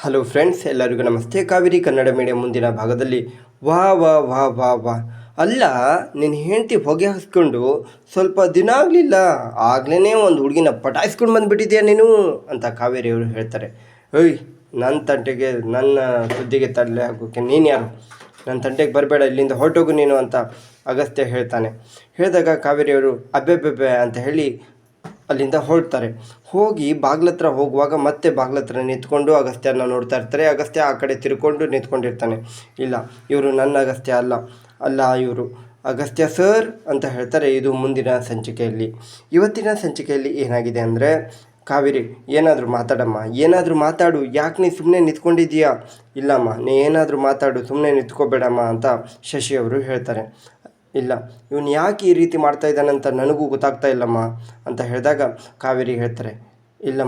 Hello friends ಎಲ್ಲರಿಗೂ ನಮಸ್ತೆ. Kaveri Kannada medium ಮುಂದಿನ ಭಾಗದಲ್ಲಿ ವಾ ವಾ ವಾ ವಾ ವಾ. ಅಲ್ಲ ನಿನ್ನ ಹೆಂಡತಿ ಹೊಗೆ ಹಾಸ್ಕೊಂಡು ಸ್ವಲ್ಪ ದಿನ ಆಗಲಿಲ್ಲ ಆಗ್ಲೇ ಒಂದು ಹುಡುಗಿನ ಪಟಾಯಿಸ್ಕೊಂಡು ಬಂದುಬಿಟ್ಟಿದ್ಯಾ ನೀನು? ಅಂತ ಕಾವೇರಿಯವರು ಹೇಳ್ತಾರೆ. ಓಯ್ ನನ್ನ ತಂಟೆಗೆ, ನನ್ನ ಸುದ್ದಿಗೆ ತಡಲೆ ಹಾಕೋಕ್ಕೆ ನೀನು ಯಾರು? ನನ್ನ ತಂಟೆಗೆ ಬರಬೇಡ, ಇಲ್ಲಿಂದ ಹೊರಟೋಗು ನೀನು ಅಂತ ಅಗಸ್ತ್ಯ ಹೇಳ್ತಾನೆ. ಹೇಳಿದಾಗ ಕಾವೇರಿಯವರು ಅಬ್ಬೆಬ್ಬೆಬ್ಬೆ ಅಂತ ಹೇಳಿ ಅಲ್ಲಿಂದ ಹೊರಡ್ತಾರೆ. ಹೋಗಿ ಬಾಗ್ಲತ್ರ ಹೋಗುವಾಗ ಮತ್ತೆ ಬಾಗ್ಲತ್ರ ನಿಂತ್ಕೊಂಡು ಅಗಸ್ತ್ಯನ ನೋಡ್ತಾ ಇರ್ತಾರೆ. ಅಗಸ್ತ್ಯ ಆ ಕಡೆ ತಿರ್ಕೊಂಡು ನಿಂತ್ಕೊಂಡಿರ್ತಾನೆ. ಇಲ್ಲ, ಇವರು ನನ್ನ ಅಗಸ್ತ್ಯ ಅಲ್ಲ. ಅಲ್ಲ, ಇವರು ಅಗಸ್ತ್ಯ ಸರ್ ಅಂತ ಹೇಳ್ತಾರೆ. ಇದು ಮುಂದಿನ ಸಂಚಿಕೆಯಲ್ಲಿ. ಇವತ್ತಿನ ಸಂಚಿಕೆಯಲ್ಲಿ ಏನಾಗಿದೆ ಅಂದರೆ, ಕಾವೇರಿ, ಏನಾದರೂ ಮಾತಾಡಮ್ಮ. ಏನಾದರೂ ಮಾತಾಡು. ಯಾಕೆ ನೀ ಸುಮ್ಮನೆ ನಿಂತ್ಕೊಂಡಿದ್ದೀಯಾ? ಇಲ್ಲಮ್ಮ, ನೀ ಏನಾದರೂ ಮಾತಾಡು. ಸುಮ್ಮನೆ ನಿಂತ್ಕೋಬೇಡಮ್ಮ ಅಂತ ಶಶಿ ಅವರು ಹೇಳ್ತಾರೆ. ಇಲ್ಲ. ಇವನು ಯಾಕೆ ಈ ರೀತಿ ಮಾಡ್ತಾ ಇದ್ದಾನಂತ ನನಗೂ ಗೊತ್ತಾಗ್ತಾ ಇಲ್ಲಮ್ಮ ಅಂತ ಹೇಳಿದಾಗ ಕಾವೇರಿ ಹೇಳ್ತಾರೆ, ಇಲ್ಲ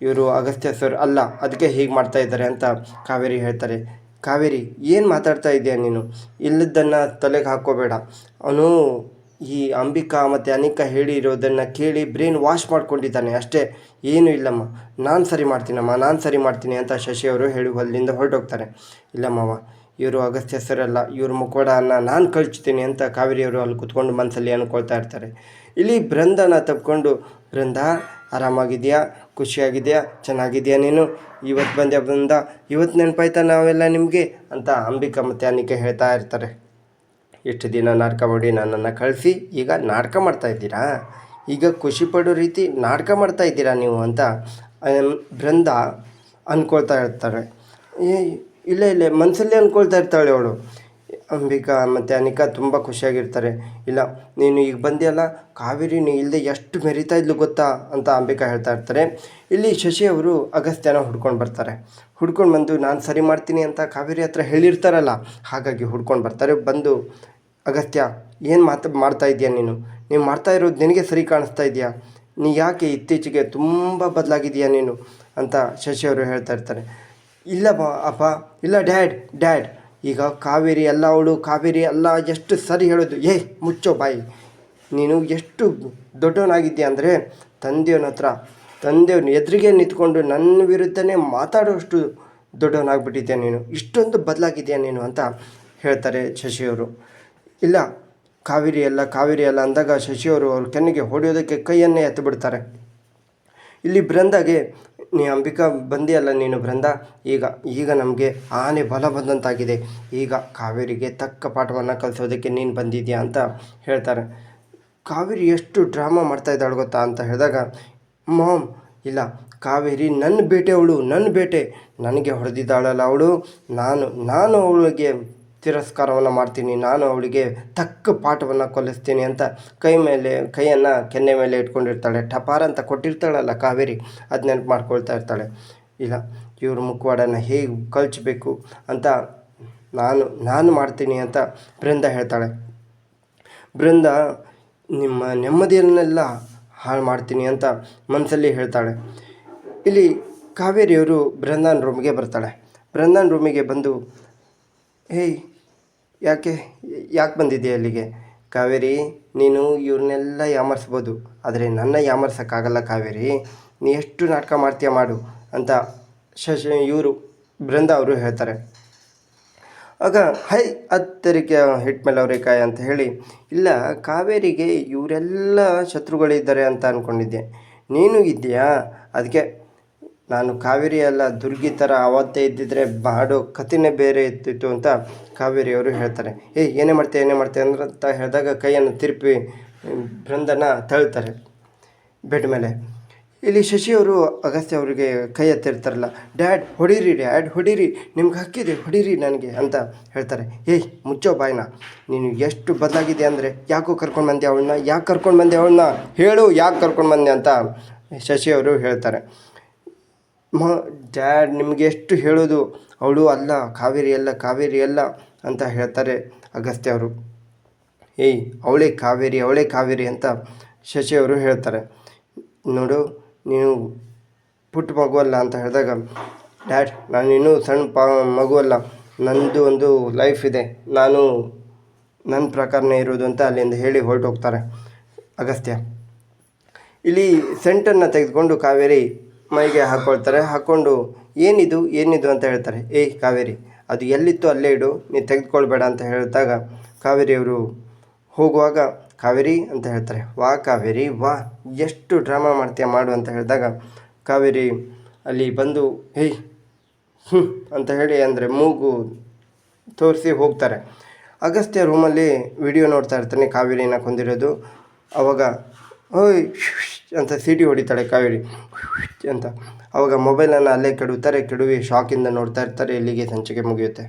ಇವರು ಅಗಸ್ತ್ಯ ಸರ್ ಅಲ್ಲ ಅದಕ್ಕೆ ಹೀಗೆ ಮಾಡ್ತಾ ಇದ್ದಾರೆ ಅಂತ ಕಾವೇರಿ ಹೇಳ್ತಾರೆ. ಕಾವೇರಿ, ಏನು ಮಾತಾಡ್ತಾ ಇದೆಯಾ ನೀನು? ಇಲ್ಲದನ್ನು ತಲೆಗೆ ಹಾಕೋಬೇಡ ಅವನು ಈ ಅಂಬಿಕಾ ಮತ್ತು ಅನಿಕಾ ಹೇಳಿ ಇರೋದನ್ನು ಕೇಳಿ ಬ್ರೈನ್ ವಾಶ್ ಮಾಡ್ಕೊಂಡಿದ್ದಾನೆ. ಅಷ್ಟೇ, ಏನೂ ಇಲ್ಲಮ್ಮ. ನಾನು ಸರಿ ಮಾಡ್ತೀನಮ್ಮ, ನಾನು ಸರಿ ಮಾಡ್ತೀನಿ ಅಂತ ಶಶಿಯವರು ಹೇಳಿ ಅಲ್ಲಿಂದ ಹೊರಟೋಗ್ತಾರೆ. ಇಲ್ಲಮ್ಮವ ಮಾವ ಇವರು ಅಗಸ್ತ್ಯ ಇವರು ಮುಖವಾಡನ ನಾನು ಕಳ್ಚ್ತೀನಿ ಅಂತ ಕಾವೇರಿಯವರು ಅಲ್ಲಿ ಕುತ್ಕೊಂಡು ಮನಸ್ಸಲ್ಲಿ ಅನ್ಕೊಳ್ತಾ ಇರ್ತಾರೆ. ಇಲ್ಲಿ ಬೃಂದನ ತಪ್ಕೊಂಡು, ಬೃಂದ, ಆರಾಮಾಗಿದೆಯಾ? ಖುಷಿಯಾಗಿದೆಯಾ? ಚೆನ್ನಾಗಿದೆಯಾ ನೀನು? ಇವತ್ತು ಬಂದೆ ಬೃಂದ ಇವತ್ತು ನೆನಪಾಯ್ತಾ ನಾವೆಲ್ಲ ನಿಮಗೆ? ಅಂತ ಅಂಬಿಕಾ ಮತ್ತು ಅನಿಕೆ ಹೇಳ್ತಾ ಇರ್ತಾರೆ. ಎಷ್ಟು ದಿನ ನಾಟಕ ಮಾಡಿ ನನ್ನನ್ನು ಕಳಿಸಿ, ಈಗ ನಾಟಕ ಮಾಡ್ತಾ ಇದ್ದೀರಾ? ಈಗ ಖುಷಿ ಪಡೋ ರೀತಿ ನಾಟಕ ಮಾಡ್ತಾ ಇದ್ದೀರಾ ನೀವು ಅಂತ ಬೃಂದ ಅಂದ್ಕೊಳ್ತಾ ಇರ್ತಾರೆ. ಏ ಇಲ್ಲ ಇಲ್ಲ ಮನಸ್ಸಲ್ಲೇ ಅಂದ್ಕೊಳ್ತಾ ಇರ್ತಾಳೆ ಅವಳು. ಅಂಬಿಕಾ ಮತ್ತು ಅನಿಕಾ ತುಂಬ ಖುಷಿಯಾಗಿರ್ತಾರೆ. ಇಲ್ಲ, ನೀನು ಈಗ ಬಂದಿಯಲ್ಲ, ಕಾವೇರಿ ನೀ ಇಲ್ಲದೆ ಎಷ್ಟು ಮೆರಿತಾ ಇದ್ಲು ಗೊತ್ತಾ ಅಂತ ಅಂಬಿಕಾ ಹೇಳ್ತಾ ಇರ್ತಾರೆ. ಇಲ್ಲಿ ಶಶಿ ಅವರು ಅಗಸ್ತ್ಯನ ಹುಡ್ಕೊಂಡು ಬರ್ತಾರೆ. ಹುಡ್ಕೊಂಡು ಬಂದು, ನಾನು ಸರಿ ಮಾಡ್ತೀನಿ ಅಂತ ಕಾವೇರಿ ಹತ್ರ ಹೇಳಿರ್ತಾರಲ್ಲ, ಹಾಗಾಗಿ ಹುಡ್ಕೊಂಡು ಬರ್ತಾರೆ. ಬಂದು, ಅಗಸ್ತ್ಯ, ಏನು ಮಾತು, ಮಾಡ್ತಾ ಇದೆಯಾ ನೀನು? ನೀವು ಮಾಡ್ತಾ ಇರೋದು ನಿನಗೆ ಸರಿ ಕಾಣಿಸ್ತಾ ಇದೆಯಾ? ನೀ ಯಾಕೆ ಇತ್ತೀಚೆಗೆ ತುಂಬ ಬದಲಾಗಿದೆಯಾ ನೀನು? ಅಂತ ಶಶಿ ಅವರು ಹೇಳ್ತಾ ಇರ್ತಾರೆ. ಇಲ್ಲ ಬಾ, ಅಪ್ಪ. ಇಲ್ಲ, ಡ್ಯಾಡ್ ಡ್ಯಾಡ್. ಈಗ ಕಾವೇರಿ ಎಲ್ಲ ಅವಳು, ಕಾವೇರಿ ಎಲ್ಲ ಎಷ್ಟು ಸರಿ ಹೇಳೋದು. ಏ, ಮುಚ್ಚೋ ಬಾಯಿ. ನೀನು ಎಷ್ಟು ದೊಡ್ಡವನಾಗಿದ್ದೀಯ ಅಂದರೆ ತಂದೆಯವನ ಹತ್ರ. ತಂದೆಯವನ ಎದುರಿಗೆ ನಿಂತ್ಕೊಂಡು ನನ್ನ ವಿರುದ್ಧನೇ ಮಾತಾಡೋಷ್ಟು ದೊಡ್ಡವನಾಗ್ಬಿಟ್ಟಿದ್ಯಾ ನೀನು? ಇಷ್ಟೊಂದು ಬದಲಾಗಿದೆಯಾ ನೀನು ಅಂತ ಹೇಳ್ತಾರೆ ಶಶಿಯವರು. ಇಲ್ಲ, ಕಾವೇರಿ ಎಲ್ಲ ಕಾವೇರಿ ಎಲ್ಲ ಅಂದಾಗ ಶಶಿಯವರು ಅವ್ರ ಕೆನ್ನಿಗೆ ಹೊಡೆಯೋದಕ್ಕೆ ಕೈಯನ್ನೇ ಎತ್ತು ಬಿಡ್ತಾರೆ. ಇಲ್ಲಿ ಬೃಂದಾಗೆ ನೀ ಅಂಬಿಕಾ ಬಂದಿಯಲ್ಲ ನೀನು ಬೃಂದ. ಈಗ ಈಗ ನಮಗೆ ಆನೆ ಬಲ ಬಂದಂತಾಗಿದೆ. ಈಗ ಕಾವೇರಿಗೆ ತಕ್ಕ ಪಾಠವನ್ನು ಕಲಿಸೋದಕ್ಕೆ ನೀನು ಬಂದಿದ್ಯಾ ಅಂತ ಹೇಳ್ತಾರೆ. ಕಾವೇರಿ ಎಷ್ಟು ಡ್ರಾಮಾ ಮಾಡ್ತಾ ಇದ್ದಾಳೆ ಗೊತ್ತಾ ಅಂತ ಹೇಳಿದಾಗ, ಮಾಮ್, ಇಲ್ಲ, ಕಾವೇರಿ ನನ್ನ ಬೇಟೆ ಅವಳು ನನ್ನ ಬೇಟೆ. ನನಗೆ ಹೊಡೆದಿದ್ದಾಳಲ್ಲ ಅವಳು. ನಾನು ನಾನು ಅವಳಿಗೆ ತಿರಸ್ಕಾರವನ್ನು ಮಾಡ್ತೀನಿ. ನಾನು ಅವಳಿಗೆ ತಕ್ಕ ಪಾಠವನ್ನು ಕೊಲಿಸ್ತೀನಿ ಅಂತ ಕೈ ಮೇಲೆ, ಕೈಯನ್ನು ಕೆನ್ನೆ ಮೇಲೆ ಇಟ್ಕೊಂಡಿರ್ತಾಳೆ. ಟಪಾರ ಅಂತ ಕೊಟ್ಟಿರ್ತಾಳಲ್ಲ ಕಾವೇರಿ, ಅದು ನೆನಪು ಮಾಡ್ಕೊಳ್ತಾ ಇರ್ತಾಳೆ. ಇಲ್ಲ, ಇವ್ರ ಮುಖವಾಡನ ಹೇಗೆ ಕಲ್ಚಬೇಕು ಅಂತ ನಾನು ನಾನು ಮಾಡ್ತೀನಿ ಅಂತ ಬೃಂದ ಹೇಳ್ತಾಳೆ. ಬೃಂದ, ನಿಮ್ಮ ನೆಮ್ಮದಿಯನ್ನೆಲ್ಲ ಹಾಳು ಮಾಡ್ತೀನಿ ಅಂತ ಮನಸ್ಸಲ್ಲಿ ಹೇಳ್ತಾಳೆ. ಇಲ್ಲಿ ಕಾವೇರಿಯವರು ಬೃಂದಾನ್ ರೂಮಿಗೆ ಬರ್ತಾಳೆ. ಬೃಂದಾನ್ ರೂಮಿಗೆ ಬಂದು ಹೇಯ್ ಯಾಕೆ ಯಾಕೆ ಬಂದಿದ್ದೀಯ ಅಲ್ಲಿಗೆ? ಕಾವೇರಿ, ನೀನು ಇವ್ರನ್ನೆಲ್ಲ ಯಾಮರ್ಸ್ಬೋದು. ಆದರೆ ನನ್ನ ಯಾಮರ್ಸೋಕ್ಕಾಗಲ್ಲ ಕಾವೇರಿ. ನೀ ಎಷ್ಟು ನಾಟಕ ಮಾಡ್ತೀಯ ಮಾಡು ಅಂತ ಶಶ, ಇವರು, ಬೃಂದ ಅವರು ಹೇಳ್ತಾರೆ. ಆಗ, ಹೈ ಹತ್ತರಿಕೆ ಹಿಟ್ ಮೇಲೆ ಅವ್ರಿಕಾಯ ಅಂತ ಹೇಳಿ, ಇಲ್ಲ, ಕಾವೇರಿಗೆ ಇವರೆಲ್ಲ ಶತ್ರುಗಳಿದ್ದಾರೆ ಅಂತ ಅಂದ್ಕೊಂಡಿದ್ದೆ ನೀನು ಇದೆಯಾ ಅದಕ್ಕೆ ನಾನು ಕಾವೇರಿ ಅಲ್ಲ ದುರ್ಗಿ ಥರ ಅವತ್ತೇ ಇದ್ದಿದ್ರೆ ಬಾಡು ಕಥೆನೇ ಬೇರೆ ಇರ್ತಿತ್ತು ಅಂತ ಕಾವೇರಿಯವರು ಹೇಳ್ತಾರೆ. ಏಯ್ ಏನೇ ಮಾಡ್ತೀಯ ಏನೇ ಮಾಡ್ತೀಯ ಅಂದ್ರೆ ಅಂತ ಹೇಳಿದಾಗ ಕೈಯನ್ನು ತಿರುಪಿ ಬೃಂದನ ತಳ್ತಾರೆ ಬೆಡ್ ಮೇಲೆ. ಇಲ್ಲಿ ಶಶಿಯವರು, ಅಗಸ್ತ್ಯ ಅವರಿಗೆ ಕೈ ಎತ್ತಿರ್ತಾರಲ್ಲ, ಡ್ಯಾಡ್, ಹೊಡೀರಿ ಡ್ಯಾಡ್, ಹೊಡೀರಿ, ನಿಮ್ಗೆ ಹಕ್ಕಿದೆ, ಹೊಡೀರಿ ನನಗೆ ಅಂತ ಹೇಳ್ತಾರೆ. ಏಯ್ ಮುಚ್ಚೋ ಬಾಯ್ನ, ನೀನು ಎಷ್ಟು ಬದಲಾಗಿದೆ ಅಂದರೆ ಯಾಕೋ ಕರ್ಕೊಂಡು ಬಂದೆ ಅವಳನ್ನ, ಯಾಕೆ ಕರ್ಕೊಂಡು ಬಂದೆ ಅವಳನ್ನ, ಹೇಳು ಯಾಕೆ ಕರ್ಕೊಂಡು ಬಂದೆ ಅಂತ ಶಶಿಯವರು ಹೇಳ್ತಾರೆ. ಮ ಡ್ಯಾಡ್ ನಿಮಗೆ ಎಷ್ಟು ಹೇಳೋದು? ಅವಳು, ಅಲ್ಲ, ಕಾವೇರಿ ಅಲ್ಲ ಕಾವೇರಿ ಅಲ್ಲ ಅಂತ ಹೇಳ್ತಾರೆ ಅಗಸ್ತ್ಯ ಅವರು. ಏಯ್, ಅವಳೇ ಕಾವೇರಿ ಅವಳೇ ಕಾವೇರಿ ಅಂತ ಶಶಿಯವರು ಹೇಳ್ತಾರೆ. ನೋಡು, ನೀನು ಪುಟ್ಟ ಮಗುವಲ್ಲ ಅಂತ ಹೇಳಿದಾಗ, ಡ್ಯಾಡ್, ನಾನು ಇನ್ನೂ ಸಣ್ಣ ಪ, ಮಗು ಅಲ್ಲ. ನನ್ನದು ಒಂದು ಲೈಫ್ ಇದೆ. ನಾನು ನನ್ನ ಪ್ರಕಾರನೇ ಇರೋದು ಅಂತ ಅಲ್ಲಿಂದ ಹೇಳಿ ಹೊರಟೋಗ್ತಾರೆ ಅಗಸ್ತ್ಯ. ಇಲ್ಲಿ ಸೆಂಟನ್ನು ತೆಗೆದುಕೊಂಡು ಕಾವೇರಿ ಮೈಗೆ ಹಾಕ್ಕೊಳ್ತಾರೆ ಹಾಕ್ಕೊಂಡು ಏನಿದು? ಏನಿದು? ಅಂತ ಹೇಳ್ತಾರೆ. ಏಯ್ ಕಾವೇರಿ, ಅದು ಎಲ್ಲಿತ್ತು ಅಲ್ಲೇ ಇಡು, ನೀನು ತೆಗೆದುಕೊಳ್ಬೇಡ ಅಂತ ಹೇಳಿದಾಗ ಕಾವೇರಿಯವರು ಹೋಗುವಾಗ, ಕಾವೇರಿ ಅಂತ ಹೇಳ್ತಾರೆ. ವಾ, ಕಾವೇರಿ, ವಾ, ಎಷ್ಟು ಡ್ರಾಮಾ ಮಾಡ್ತೀಯ ಮಾಡು ಅಂತ ಹೇಳಿದಾಗ ಕಾವೇರಿ ಅಲ್ಲಿ ಬಂದು ಹೇಯ್ ಹ್ಞೂ ಅಂತ ಹೇಳಿ ಅಂದರೆ ಮೂಗು ತೋರಿಸಿ ಹೋಗ್ತಾರೆ. ಅಗಸ್ತ್ಯ ರೂಮಲ್ಲಿ ವಿಡಿಯೋ ನೋಡ್ತಾ ಇರ್ತಾನೆ ಕಾವೇರಿನ ಕೊಂದಿರೋದು. ಅವಾಗ ಓಯ್, ಅಂತ ಸಿಟಿ ಹೊಡಿತಾಳೆ ಕಾವೇರಿ. ಅಂತ. ಅವಾಗ ಮೊಬೈಲನ್ನು ಅಲ್ಲೇ ಕೆಡುತ್ತಾರೆ ಕೆಡುವಿ ಶಾಕಿಂದ ನೋಡ್ತಾ ಇರ್ತಾರೆ, ಇಲ್ಲಿಗೆ ಸಂಚಿಕೆ ಮುಗಿಯುತ್ತೆ.